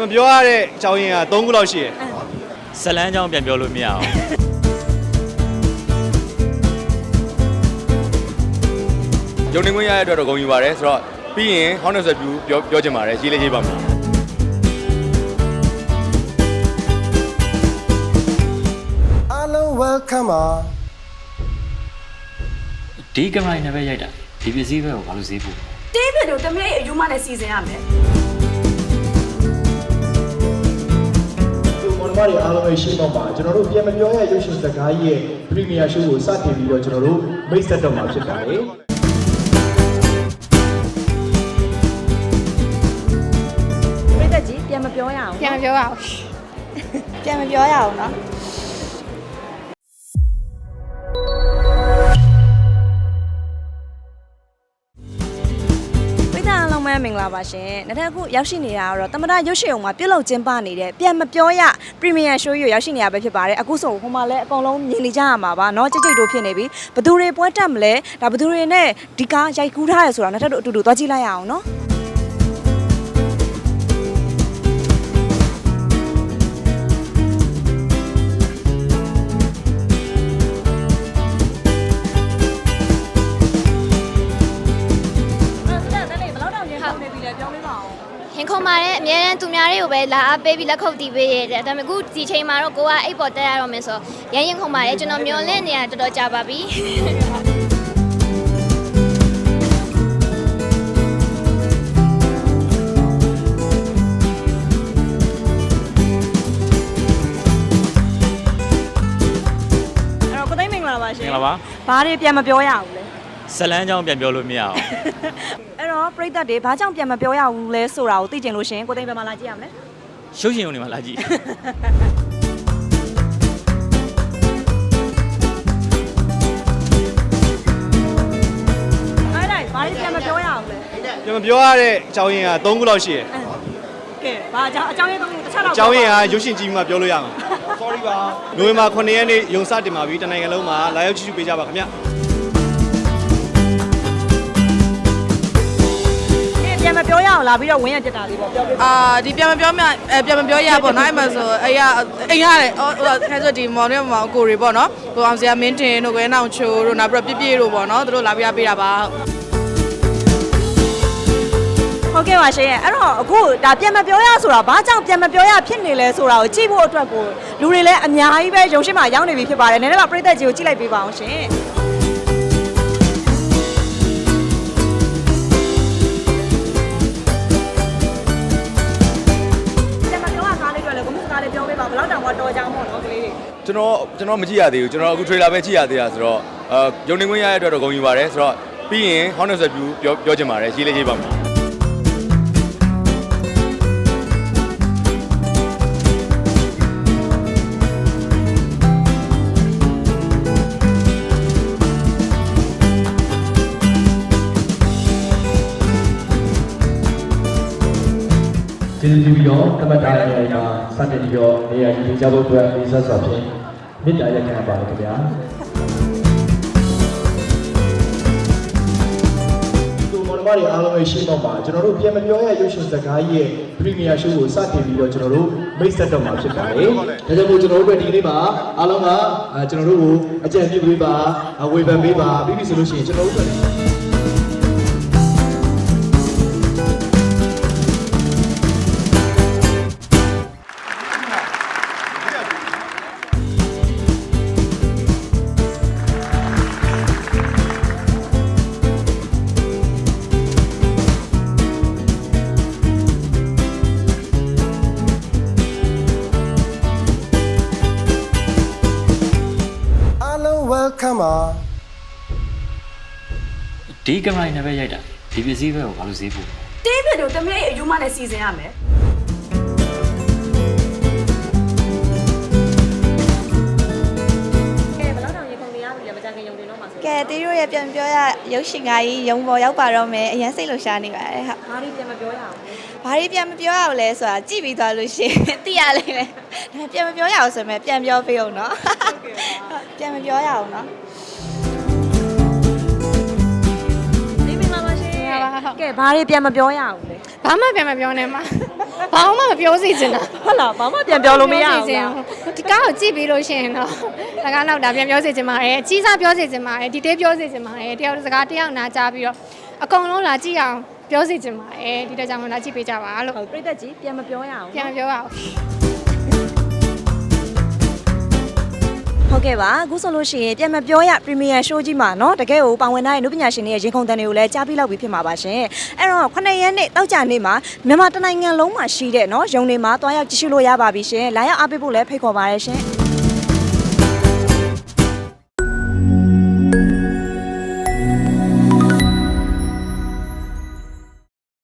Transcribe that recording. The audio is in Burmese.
ကျွန်တော်ပြောရတဲ့အကြောင်းရင်းက3ခုလောက်ရှိတယ်ဇလန်းကြောင်းပြန်ပြောလို့မရအောင်ရုံနေခွင့်ရတဲ့အတွက်တော့ဂုဏ်ယူပါတယ်ဆိုတော့ပြီးရင်ဟောင်းနေဆက်ပြူပြောပြောချင်ပါတယ်ရေးလေးရေးပါမယ်အားလုံး welcome ပါဒီကင်မရာနဲ့ပဲရိုက်တာဒီပစ္စည်းပဲကိုဘာလို့ဈေးပို့တေးပြတို့တမလေးအယူမနဲ့စီစဉ်ရမယ် တွေအားလုံးရဲ့ရှင်းတော့ပါကျွန်တော်တို့ပြန်မပြောရရုပ်ရှင်စကားကြီးရဲ့ premier show ကိုစတင်ပြီးတော့ကျွန်တော်တို့မိတ်ဆက်တော့မှာဖြစ်ပါတယ် ပြည့်သက်ကြီးပြန်မပြောရအောင် ပြန်မပြောရအောင်ပြန်မပြောရအောင်เนาะ မင်္ဂလာပါရှင်။နောက်ထပ်အခုရောက်ရှိနေတာကတော့တမတာရုပ်ရှင်အောင်မှာပြုတ်လောက်ကျင်းပနေတဲ့ပြန်မပြောရ Premier Show ရွရောက်ရှိနေတာပဲဖြစ်ပါတယ်။အခုဆိုဟိုမှာလည်းအကုန်လုံးမြင်နေကြရမှာပါเนาะကြိတ်ကြိတ်တို့ဖြစ်နေပြီ။ဘသူတွေပွဲတက်မလဲဒါဘသူတွေနဲ့ဒီကားရိုက်ကူးထားရဆိုတာနောက်ထပ်တို့အတူတူသွားကြည့်လိုက်ရအောင်เนาะ အများရန်သူများတွေကိုပဲလာအားပေးပြီးလက်ခုပ်တီးပေးရတယ်ဒါပေမဲ့အခုဒီချိန်မှာတော့ကိုကအိတ်ပေါ်တက်ရတော့မယ်ဆိုရရင်ရင်ခုံမာတယ်ကျွန်တော်မျောလင့်နေတာတော်တော်ကြာပါပြီအဲ့တော့ကိုသိန်းမင်္ဂလာပါရှင်မင်္ဂလာပါဘာတွေပြန်မပြောရဘူးလဲဇလန်းကြောင်းပြန်ပြောလို့မရအောင်အဲ့ တော့ပြိသက်တွေဘာကြောင့်ပြန်မပြောရဘူးလဲဆိုတာကိုသိချင်လို့ရှရင်ကိုသိန်းဘယ်မှာလာကြည့်ရမလဲရုပ်ရှင်ုံတွေမှာလာကြည့်အဲ့ဒါဘာတွေပြန်မပြောရအောင်လဲကျွန်တော်ပြောရတဲ့အကြောင်းရင်းက3ခုလောက်ရှိတယ်ကဲဘာအကြောင်းအကြောင်းရင်းသုံးခုတစ်ချက်တော့အကြောင်းရင်းကရုပ်ရှင်ကြည့်မှပြောလို့ရမှာ sorry ပါနိုဝင်ဘာ9ရက်နေ့ရုံစတင်ပါပြီတနိုင်ငံလုံးမှာလာရောက်ကြည့်ရှုပေးကြပါခင်ဗျ အောင်လာပြီးတော့ဝင်းရပြစ်တာလေးပေါ့ပြောပြအာဒီပြန်မပြောမြအဲပြန်မပြောရပေါ့နော်အဲ့မှာဆိုအဲ့ရအိမ်ရတယ်ဟိုဟိုခဲဆိုဒီမောင်နဲ့မောင်ကိုတွေပေါ့နော်ကိုအောင်စရာမင်းတင်တို့ကွဲနောင်ချိုတို့နောက်ပြီးတော့ပြည့်ပြည့်တို့ပေါ့နော်သူတို့လာပြပေးတာပါဟုတ်ကဲ့ပါရှင်အဲ့တော့အခုဒါပြန်မပြောရဆိုတာဘာကြောင့်ပြန်မပြောရဖြစ်နေလဲဆိုတာကိုကြည့်ဖို့အတွက်ကိုလူတွေလည်းအများကြီးပဲရုံရှင်းမှာရောက်နေပြီဖြစ်ပါတယ်နည်းနည်းပါပြိသက်ကြီးကိုကြည့်လိုက်ပေးပါအောင်ရှင် ကျွန်တော်ကျွန်တော်မကြည့်ရသေးဘူးကျွန်တော်အခု trailer ပဲကြည့်ရသေးတာဆိုတော့အာရုံနေခွင့်ရတဲ့အတွက်တော့ဂုဏ်ယူပါတယ်ဆိုတော့ပြီးရင်ဟောင်းနေဆက်ပြူပြောပြောချင်ပါတယ်ရေးလေးရေးပါမယ် ကျေးဇူးပြုပြီးတော့တမတ်တာရဲ့မှာစတင်ပြီးတော့နေရာယူကြဖို့အတွက်လေးစားစွာဖြင့်မေတ္တာရက်ခံပါတယ်ခင်ဗျာဒီမော်ဒမာတွေအားလုံးရဲ့ရှင်းတော့ပါကျွန်တော်တို့ပြန်မပြောရရုပ်ရှင်စကားကြီးရဲ့ premier show ကိုစတင်ပြီးတော့ကျွန်တော်တို့မိတ်ဆက်တော့မှာဖြစ်ပါတယ်ဒါကြောင့်မို့ကျွန်တော်တို့အတွက်ဒီနေ့မှာအားလုံးကအာကျွန်တော်တို့ကိုအကြံပြုပေးပါအဝေဖန်ပေးပါပြီးပြီဆိုလို့ရှိရင်ကျွန်တော်တို့အတွက် လုံး welcome ပါဒီကင်မရာနဲ့ပဲရိုက်တာဒီပစ္စည်းပဲကိုဘာလို့ဈေးပို့တေးပြတို့တမလေးအယူမနဲ့စီစဉ်ရမယ်ကဲဘယ်တော့တောင်ရေကုန်နေရပြီလဲမကြခင်ယုံတင်တော့မှာဆိုကဲတီတို့ရဲ့ပြန်မပြောရရုပ်ရှင်ကားကြီးရုံပေါ်ရောက်ပါတော့မယ်အရင်စိတ်လှရှားနေပါတယ်ဟုတ်ဘာလို့ပြန်မပြောရအောင်လဲဘာတွေပြန်မပြောရအောင်လဲဆိုတာကြည့်ပြီးသွားလို့ရှိရင်သိရလိမ့်မယ်ဒါပေမဲ့ပြန်မပြောရအောင်ဆိုရင်ပြန်ပြောပေးအောင်နော် ပြန်မပြောရအောင်နော်ဒီမင်္ဂလာပါရှင်ဟုတ်ပါဟုတ်ဟုတ်ကဲဘာတွေပြန်မပြောရဘူးလေဘာမှပြန်မပြောနဲ့မှာဘာမှမပြောစေချင်တာဟုတ်လားဘာမှပြန်ပြောလို့မရဘူးချင်လားဒီကားကိုကြည့်ပြီးလို့ရှိရင်တော့လကားနောက်တာပြန်ပြောစေချင်ပါတယ်အကြီးစားပြောစေချင်ပါတယ်ဒီတေးပြောစေချင်ပါတယ်တယောက်တစ်စကားတယောက်နာကြားပြီးတော့အကုန်လုံးလာကြည့်အောင်ပြောစေချင်ပါတယ်ဒီတကြောင်လာကြည့်ပေးကြပါလို့ဟုတ်ပြိသက်ကြီးပြန်မပြောရအောင်ပြန်မပြောပါဘူး ဟုတ်ကဲ့ပါအခုဆိုလို့ရှိရင်ပြန်မပြောရ Premier Show ကြီးမှာเนาะတကယ်ကိုပါဝင်တဲ့နုပညာရှင်တွေရဲ့ရင်ခုန်တန်တွေကိုလည်းကြားပြီးလောက်ပြီးဖြစ်မှာပါရှင်အဲ့တော့9ရက်နေ့တောက်ကြနေ့မှာမြန်မာတနိုင်ငံလုံးမှာရှိတဲ့เนาะရုံတွေမှာတွားရောက်ကြည့်ရှုလို့ရပါပြီရှင်လာရောက်အားပေးဖို့လည်းဖိတ်ခေါ်ပါရရှင်